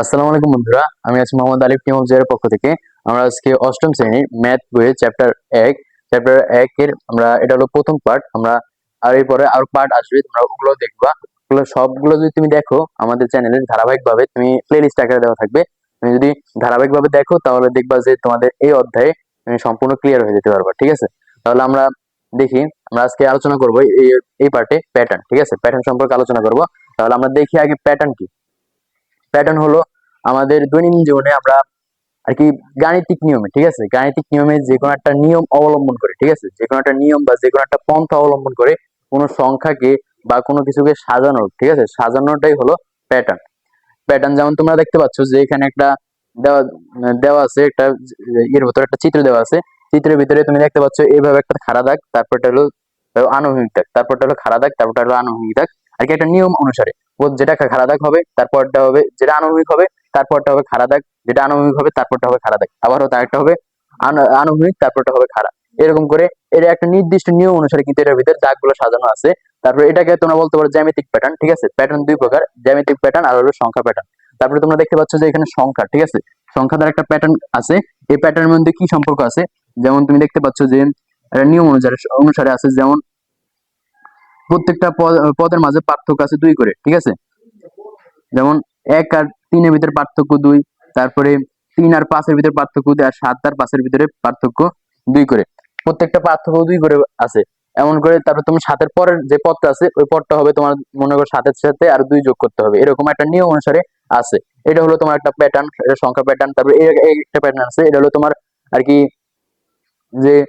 আসসালামু আলাইকুম বন্ধুরা, আমি আছি মোহাম্মদ আলিফ টিম অফ পক্ষ থেকে। আমরা আজকে অষ্টম শ্রেণির ম্যাথ বইয়ের চ্যাপ্টার এক চ্যাপ্টার এক এর আমরা, এটা হলো প্রথম পার্ট আমরা আর এরপরে আরও পার্ট আসবে, তোমরা ওগুলো দেখবা। ওগুলো সবগুলো যদি তুমি দেখো আমাদের চ্যানেলে ধারাবাহিক ভাবে তুমি প্লে লিস্ট আকারে দেওয়া থাকবে। তুমি যদি ধারাবাহিক ভাবে দেখো, তাহলে দেখবা যে তোমাদের এই অধ্যায়ে তুমি সম্পূর্ণ ক্লিয়ার হয়ে যেতে পারবা, ঠিক আছে? তাহলে আমরা দেখি, আমরা আজকে আলোচনা করব এই এই পার্টে প্যাটার্ন ঠিক আছে? প্যাটার্ন সম্পর্কে আলোচনা করব। তাহলে আমরা দেখি আগে প্যাটার্ন কি। প্যাটার্ন হলো আমাদের দৈনন্দিন জীবনে আমরা আর কি গাণিতিক নিয়মে, ঠিক আছে? গাণিতিক নিয়মে যে কোনো একটা নিয়ম অবলম্বন করে, ঠিক আছে? যে কোনো একটা নিয়ম বা যে কোনো একটা পন্থা অবলম্বন করে কোনো সংখ্যাকে বা কোনো কিছুকে সাজানো, ঠিক আছে? সাজানোটাই হলো প্যাটার্ন প্যাটার্ন যেমন তোমরা দেখতে পাচ্ছ যে এখানে একটা দেওয়া দেওয়া আছে একটা, এর ভিতরে একটা চিত্র দেওয়া আছে। চিত্রের ভিতরে তুমি দেখতে পাচ্ছ এইভাবে একটা খাড়া দাগ, তারপরটা হলো আনুভূমিক দাগ, তারপরটা হলো খাড়া দাগ, তারপরটা হলো আনুভূমিক দাগ। আর কি একটা নিয়ম অনুসারে। যেটা খাড়া দাগ হবে, তারপরটা হবে যেটা আনুভূমিক হবে, তারপরটা হবে খাড়া দাগ যেটা আনুভূমিক হবে, তারপরটা হবে খাড়া দাগ আবারও তারটা হবে আনুভূমিক, তারপরটা হবে খাড়া এরকম করে এটা একটা নির্দিষ্ট নিয়ম অনুসারে কিন্তু এটার ভিতরে দাগগুলো সাজানো আছে। তারপরে এটাকে তোমরা বলতে পারো জ্যামিতিক প্যাটার্ন ঠিক আছে? প্যাটার্ন দুই প্রকার, জ্যামিতিক প্যাটার্ন আর হলো সংখ্যা প্যাটার্ন তারপরে তোমরা দেখতে পাচ্ছ যে এখানে সংখ্যা, ঠিক আছে? সংখ্যা দ্বারা একটা প্যাটার্ন আছে। এই প্যাটার্নের মধ্যে কি সম্পর্ক আছে? যেমন তুমি দেখতে পাচ্ছ যে একটা নিয়ম অনুসারে অনুসারে আছে যেমন প্রত্যেকটা পদ- পদের মাঝে পার্থক্য আছে দুই করে, ঠিক আছে? যেমন এক আর তিনের ভিতরে পার্থক্য দুই, তারপরে তিন আর পাঁচের ভিতরে পার্থক্য দুই, আর সাত আর পাঁচের ভিতরে পার্থক্য দুই করে। প্রত্যেকটা পার্থক্য দুই করে আছে। এমন করে তারপর তুমি সাতের পরের যে পদটা আছে, ওই পদটা হবে তোমার, মনে করো সাতের সাথে আর দুই যোগ করতে হবে। এরকম একটা নিয়ম অনুসারে আছে। এটা হলো তোমার একটা প্যাটার্ন এটা সংখ্যা প্যাটার্ন তারপরে একটা প্যাটার্ন আছে। এটা হলো তোমার আর কি যে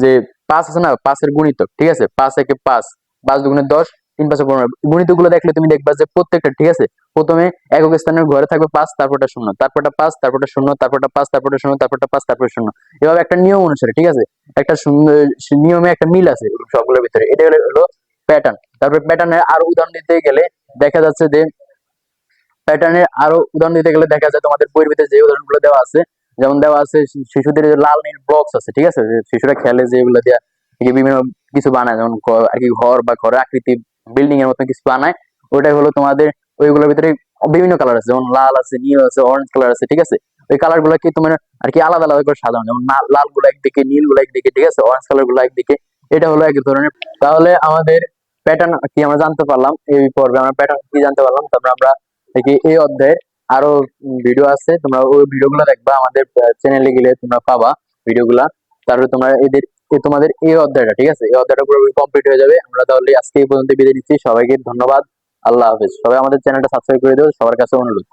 যে পাঁচ আছে না, পাঁচের গুণিতক, ঠিক আছে? পাঁচ একে পাঁচ পাঁচ দুগুণে দশ, তিন পাঁচে পনেরো। গুণিতকগুলো দেখলে তুমি দেখবা যে প্রত্যেকটা, ঠিক আছে? প্রথমে একক স্থানের ঘরে থাকবে পাঁচ, তারপরটা শূন্য। তারপরটা পাঁচ, তারপরটা শূন্য, তারপরটা পাঁচ, তারপরটা শূন্য, তারপরটা পাঁচ তারপরে শূন্য। এভাবে একটা নিয়ম অনুসারে, ঠিক আছে? একটা নিয়মে একটা মিল আছে সবগুলোর ভিতরে। এটা হলো- প্যাটার্ন তারপরে প্যাটার্নের আরও উদাহরণ দিতে গেলে দেখা যাচ্ছে যে প্যাটার্নের আরও উদাহরণ দিতে গেলে দেখা যায় তোমাদের বইয়ের ভিতরে যে উদাহরণগুলো দেওয়া আছে, যেমন দেওয়া আছে শিশুদের লাল নীল বক্স আছে, ঠিক আছে? শিশুরা খেলে যে এগুলো দিয়ে এই যে বিভিন্ন কিছু বানায়, যেমন আর কি ঘর বা ঘরের আকৃতি বিল্ডিং এর মতো কিছু বানায়, ওইটাই হলো তোমাদের ওইগুলোর ভিতরে বিভিন্ন কালার আছে, যেমন লাল আছে, নীল আছে অরেঞ্জ কালার আছে, ঠিক আছে? ওই কালারগুলো কি তোমার আর কি আলাদা আলাদা করে সাজানো, যেমন লালগুলো একদিকে, নীলগুলো একদিকে, ঠিক আছে? অরেঞ্জ কালারগুলো একদিকে, এটা হলো এক ধরনের। তাহলে আমাদের প্যাটার্ন কি আমরা জানতে পারলাম? এই পর্বে আমরা প্যাটার্ন কি জানতে পারলাম? তারপরে আমরা দেখি এই অধ্যায়ে আরও ভিডিও আছে, তোমরা ওই ভিডিও গুলো দেখবা, আমাদের চ্যানেলে গেলে তোমরা পাবা ভিডিও গুলা। তারপরে তোমরা এদের তোমাদের এই অধ্যায়টা, ঠিক আছে? এই অধ্যায়টা পুরোপুরি কমপ্লিট হয়ে যাবে। আমরা তাহলে আজকে এই পর্যন্ত বিদায় নিচ্ছি। সবাইকে ধন্যবাদ। আল্লাহ হাফেজ। সবাই আমাদের চ্যানেলটা সাবস্ক্রাইব করে দিও। সবার কাছে অনুরোধ।